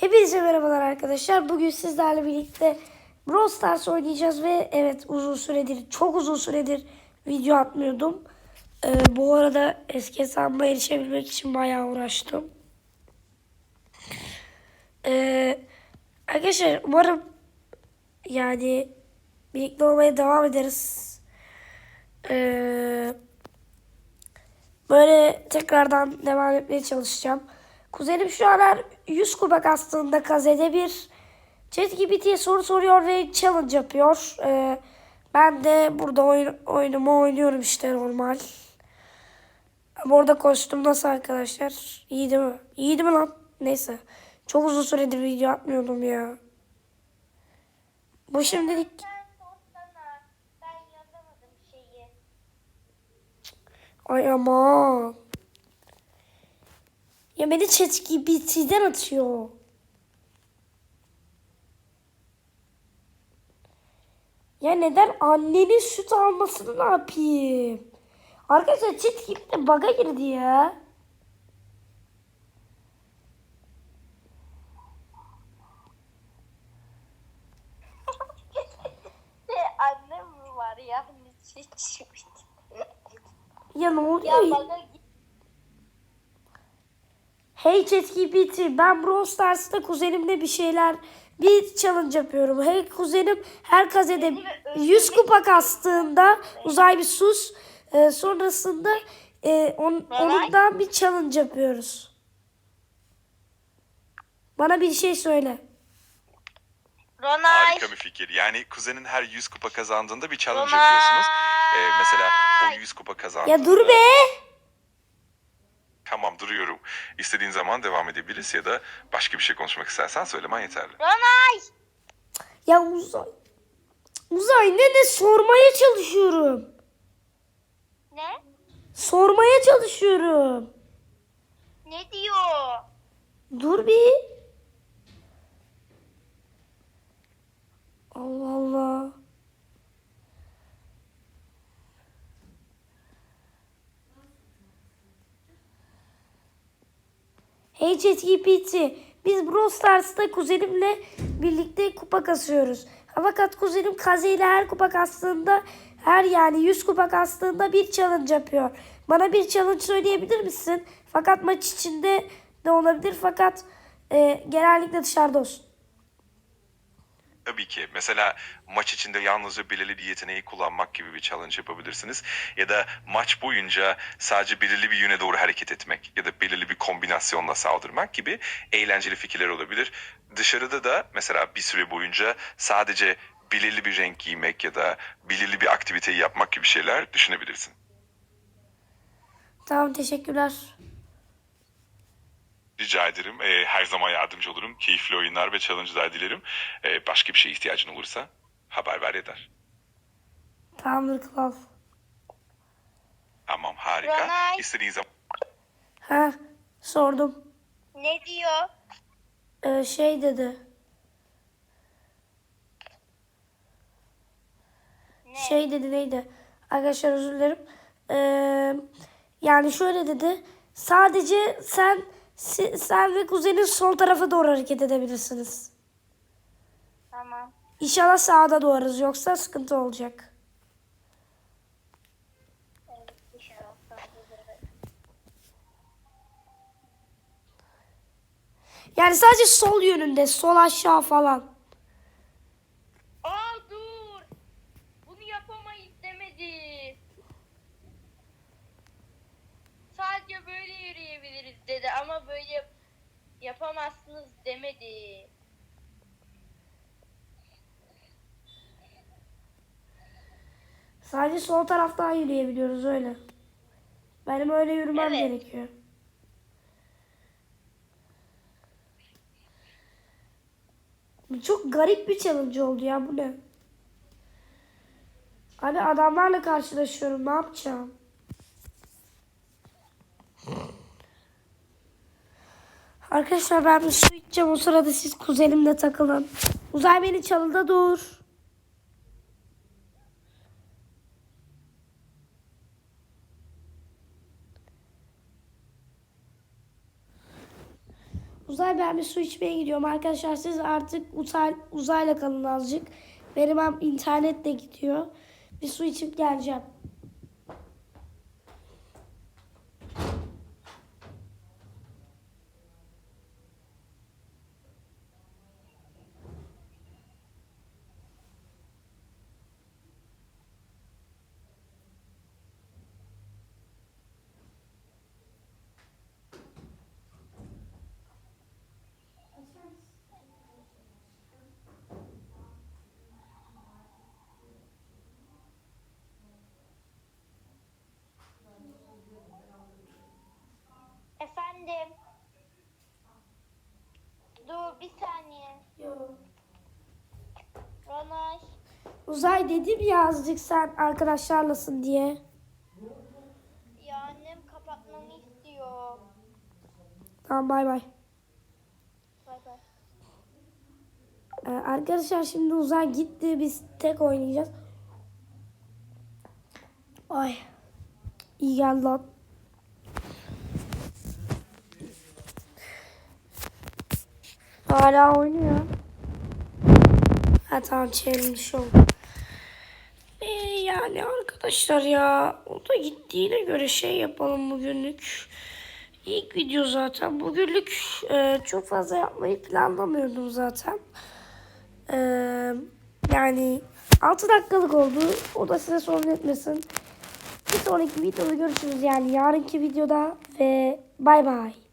Hepinize merhabalar arkadaşlar. Bugün sizlerle birlikte Brawl Stars oynayacağız ve evet uzun süredir, çok uzun süredir video atmıyordum. Ee, bu arada eski hesabıma erişebilmek için bayağı uğraştım. Ee, arkadaşlar umarım yani birlikte olmaya devam ederiz. Ee, böyle tekrardan devam etmeye çalışacağım. Kuzenim şu an her 100 kupa kastığında kazede bir ChatGPT'ye soru soruyor ve challenge yapıyor. Ee, ben de burada oyun, oyunumu oynuyorum işte normal. Ama orada kostüm nasıl arkadaşlar? İyi değil mi? İyi değil mi lan? Neyse. Çok uzun süredir video atmıyordum ya. Bu şimdilik. Ay aman. Ya beni ChatGPT'den atıyor. Ya neden annenin süt almasını ne yapayım? Arkadaşlar ChatGPT bug'a girdi ya. Annem var ya? Ya ne ya oluyor? bana git. Hey ChatGPT ben Brawl Stars'ta kuzenimle bir şeyler bir challenge yapıyorum. Hey kuzenim her kazede 100 kupa kastığında uzay bir sus. Ee, sonrasında e, on, onundan bir challenge yapıyoruz. Bana bir şey söyle. Ronay. Harika bir fikir. Yani kuzenin her 100 kupa kazandığında bir challenge Ronay. yapıyorsunuz. Ee, mesela o 100 kupa kazandığında... Ya dur be. Tamam duruyorum. İstediğin zaman devam edebiliriz ya da başka bir şey konuşmak istersen söylemen yeterli. Ronay. Ya uzay. Uzay ne ne sormaya çalışıyorum. Ne? Sormaya çalışıyorum. Ne diyor? Dur bir. ChatGPT, biz Brawl Stars'ta kuzenimle birlikte kupa kasıyoruz. Fakat kuzenim kazeyle her kupa kastığında, her yani 100 kupa kastığında bir challenge yapıyor. Bana bir challenge söyleyebilir misin? Fakat maç içinde de olabilir fakat e, genellikle dışarıda olsun. Tabii ki. Mesela maç içinde yalnızca belirli bir yeteneği kullanmak gibi bir challenge yapabilirsiniz. Ya da maç boyunca sadece belirli bir yöne doğru hareket etmek ya da belirli bir kombinasyonla saldırmak gibi eğlenceli fikirler olabilir. Dışarıda da mesela bir süre boyunca sadece belirli bir renk giymek ya da belirli bir aktiviteyi yapmak gibi şeyler düşünebilirsin. Tamam teşekkürler. Rica ederim. Ee, her zaman yardımcı olurum. Keyifli oyunlar ve challenge'lar dilerim. Ee, başka bir şeye ihtiyacın olursa haber ver yeter. Tamamdır Klav. Tamam harika. Ronay. İstediğin zaman Ha sordum. Ne diyor? Ee, şey dedi. Ne? Şey dedi neydi? Arkadaşlar özür dilerim. Ee, yani şöyle dedi. Sadece sen si- sen ve kuzenin sol tarafa doğru hareket edebilirsiniz. Tamam. İnşallah sağda doğarız yoksa sıkıntı olacak. Evet, inşallah sağlıklı. Yani sadece sol yönünde, sol aşağı falan. Aa dur. Bunu yapamayız demedi. Sadece böyle yürüyebiliriz böyle yap- yapamazsınız demedi. Sadece sol taraftan yürüyebiliyoruz öyle. Benim öyle yürümem Evet. gerekiyor. Çok garip bir challenge oldu ya bu ne? Abi adamlarla karşılaşıyorum ne yapacağım? Arkadaşlar ben bir su içeceğim o sırada siz kuzenimle takılın. Uzay beni çalıda dur. Uzay ben bir su içmeye gidiyorum. Arkadaşlar siz artık uzay, uzayla kalın azıcık. Benim hem internet de gidiyor. Bir su içip geleceğim. Efendim. Dur bir saniye. Ronay. Uzay dedim ya azıcık sen arkadaşlarlasın diye. Ya annem kapatmamı istiyor. Tamam bay bay. Bay bay. Ee, arkadaşlar şimdi uzay gitti. Biz tek oynayacağız. Ay. İyi geldi lan. Hala oynuyor. Ha tamam çevirmiş oldu. Ee, yani arkadaşlar ya o da gittiğine göre şey yapalım bugünlük. İlk video zaten. Bugünlük e, çok fazla yapmayı planlamıyordum zaten. Ee, yani 6 dakikalık oldu. O da size sorun etmesin. Bir sonraki videoda görüşürüz yani yarınki videoda ve bay bay.